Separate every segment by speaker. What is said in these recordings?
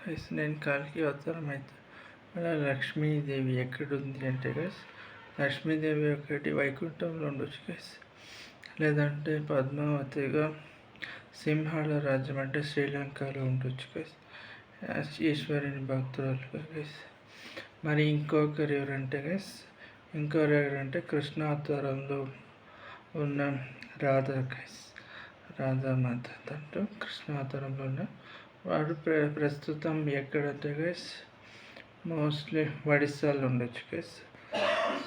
Speaker 1: Guys నేను కాలికి అవతారం అయితే మళ్ళీ లక్ష్మీదేవి ఎక్కడుంది అంటే గైస్ లక్ష్మీదేవి ఒకటి వైకుంఠంలో ఉండొచ్చు గైస్ లేదంటే పద్మావతిగా సింహాల రాజ్యం అంటే శ్రీలంకలో ఉండొచ్చు గైస్ ఈశ్వరుని భక్తురాలుగా గైస్ మరి ఇంకొకరు ఎవరంటే గైస్ ఇంకొకరు ఎవరంటే కృష్ణ ఉన్న రాధా గైస్ రాధామాత అంటూ కృష్ణావతారంలో ఉన్న వాడు ప్ర ప్రస్తుతం ఎక్కడంటే గైస్ మోస్ట్లీ ఒడిస్సాలో ఉండొచ్చు గైస్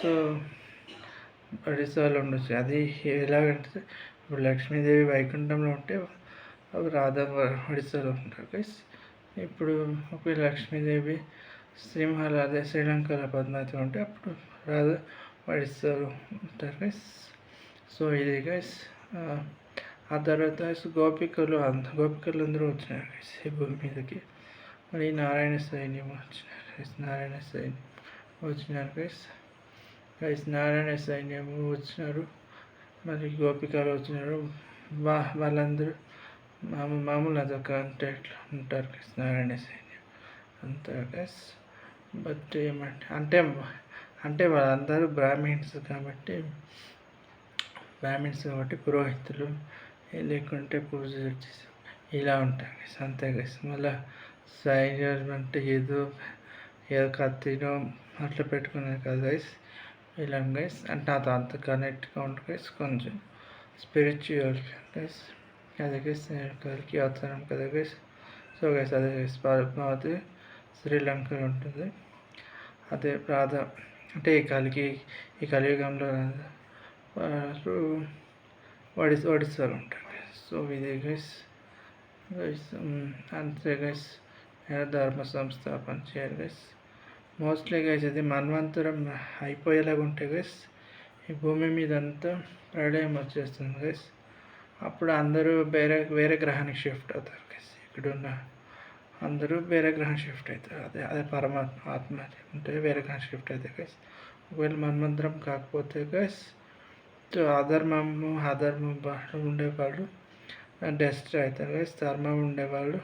Speaker 1: సో ఒడిస్సాలో ఉండొచ్చు. అది ఎలాగంటే ఇప్పుడు లక్ష్మీదేవి వైకుంఠంలో ఉంటే రాధా ఒడిస్సాలో ఉంటారు గైస్ ఇప్పుడు ఒక లక్ష్మీదేవి సింహాల అదే శ్రీలంకలో పద్మావతి ఉంటే అప్పుడు రాధా ఒడిస్సాలో ఉంటారు గైస్ సో ఇది గైస్ ఆ తర్వాత గోపికలు అంత గోపికలు అందరూ వచ్చినారు. భూమి మీదకి. మళ్ళీ నారాయణ సైన్యం వచ్చినారు. గైస్ నారాయణ సైన్యం వచ్చినారు గైస్ గైస్ నారాయణ సైన్యం వచ్చినారు. మరి గోపికలు వచ్చినారు. వా వాళ్ళందరూ మామూలు మామూలు అదొక అంటే ఉంటారు గైస్ నారాయణ సైన్యం అంతా గైస్ బట్ ఏమంటే అంటే అంటే వాళ్ళందరూ బ్రాహ్మిన్స్ కాబట్టి బ్రాహ్మిన్స్ కాబట్టి పురోహితులు లేకుంటే పూజ చేసి ఇలా ఉంటాయి అంతే గైస్ మళ్ళీ సైన్ అంటే ఏదో ఏదో కత్తినో అట్లా పెట్టుకునేది కాదు గైస్ ఇలా గైస్ అంటే నాతో అంత కనెక్ట్గా ఉంటుంది గైస్ కొంచెం స్పిరిచువల్ గైస్ అదే గైస్ కలికి అవసరం కదా గైస్ సో గైస్ అదే గైస్ పద్మావతి శ్రీలంకలో ఉంటుంది. అదే ప్రాధ అంటే ఈ కలికి ఈ కలియుగంలో వాళ్ళు ఒడిస్ ఒడిస్సాలో ఉంటారు సో ఇదే గైస్ గైస్ అంతే గైస్ ధర్మ సంస్థాపన చేయాలి గైస్ మోస్ట్లీ గైస్ అది మన్వంతరం అయిపోయేలాగా ఉంటే గైస్ ఈ భూమి మీద అంతా ప్రళయం వచ్చేస్తుంది గైస్ అప్పుడు అందరూ వేరే వేరే గ్రహానికి షిఫ్ట్ అవుతారు గైస్ ఇక్కడున్న అందరూ వేరే గ్రహం షిఫ్ట్ అవుతారు. అదే అదే పరమాత్మ ఆత్మ ఉంటే వేరే గ్రహం షిఫ్ట్ అవుతాయి గైస్ ఒకవేళ మన్వంతరం కాకపోతే గైస్ అధర్మము అధర్మం ఉండేవాళ్ళు. డస్ట్ అవుతారు గైస్ ధర్మం ఉండేవాళ్ళు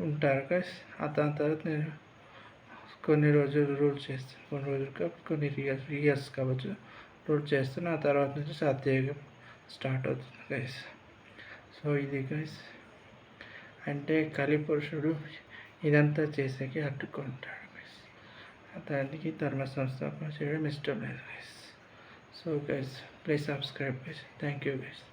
Speaker 1: ఉంటారు గైస్ ఆ దాని తర్వాత నేను కొన్ని రోజులు రూల్ చేస్తాను. కొన్ని రోజులు కాబట్టి కొన్ని ఇయర్స్ ఇయర్స్ కావచ్చు రూల్ చేస్తాను. ఆ తర్వాత నుంచి సత్యయుగం స్టార్ట్ అవుతుంది గైస్ సో ఇది గైస్ అంటే కలిపురుషుడు ఇదంతా చేసేకి అడ్డుకుంటాడు గైస్ దానికి ధర్మ సంస్థాపన చేయడం ఇష్టం లేదు guys So guys, please subscribe guys. Thank you guys.